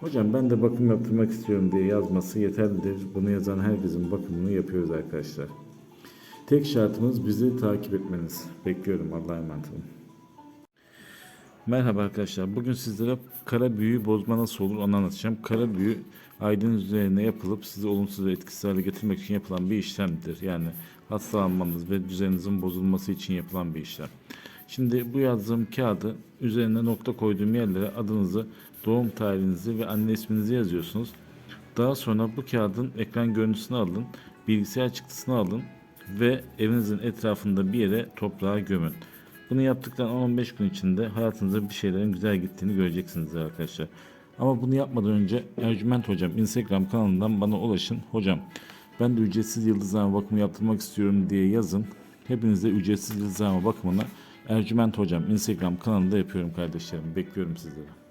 Hocam ben de bakım yaptırmak istiyorum diye yazması yeterlidir. Bunu yazan herkesin bakımını yapıyoruz arkadaşlar. Tek şartımız bizi takip etmeniz. Bekliyorum Allah'a emanet olun. Merhaba arkadaşlar. Bugün sizlere kara büyü bozma nasıl olur onu anlatacağım. Kara büyü aydın üzerine yapılıp sizi olumsuz ve etkisiz hale getirmek için yapılan bir işlemdir. Yani hastalanmanız ve düzeninizin bozulması için yapılan bir işlem. Şimdi bu yazdığım kağıdı üzerine nokta koyduğum yerlere adınızı, doğum tarihinizi ve anne isminizi yazıyorsunuz. Daha sonra bu kağıdın ekran görüntüsünü alın, bilgisayar çıktısını alın ve evinizin etrafında bir yere toprağa gömün. Bunu yaptıktan 15 gün içinde hayatınızda bir şeylerin güzel gittiğini göreceksiniz arkadaşlar. Ama bunu yapmadan önce Ercüment Hocam Instagram kanalından bana ulaşın. Hocam ben de ücretsiz yıldızlama bakımı yaptırmak istiyorum diye yazın. Hepinize ücretsiz yıldızlama bakımını Ercüment Hocam Instagram kanalında yapıyorum kardeşlerim. Bekliyorum sizleri.